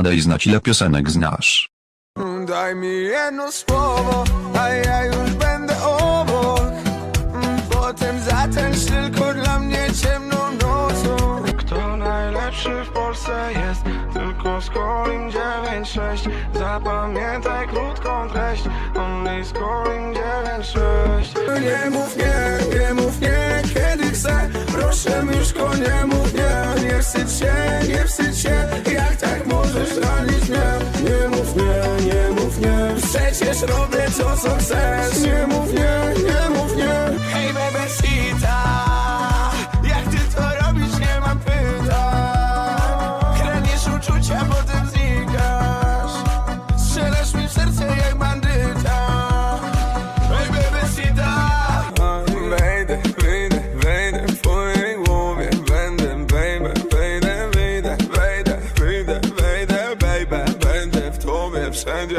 Amadej znać ile piosenek znasz. Daj mi jedno słowo, a ja już będę obok. Potem zatańcz tylko dla mnie ciemną nocą. Kto najlepszy w Polsce jest? Tylko Scoring 96 Zapamiętaj krótką treść. Only Scoring 96 Nie mów nie, nie mów nie, kiedy chcę. Proszę myszko, nie mów nie. Nie wstydź się, nie wstydź się Przecież robię to, co chcesz. Nie mów nie, nie mów nie. Hej bebecita Jak ty to robisz, nie mam pytań. Kranisz uczucia, potem znikasz Strzelasz mi w serce jak bandyta. Hej bebecita Wejdę, wyjdę, wejdę w twojej głowie. Będę, baby, wejdę, wyjdę, wejdę, wyjdę, wejdę, baby. Będę w tobie wszędzie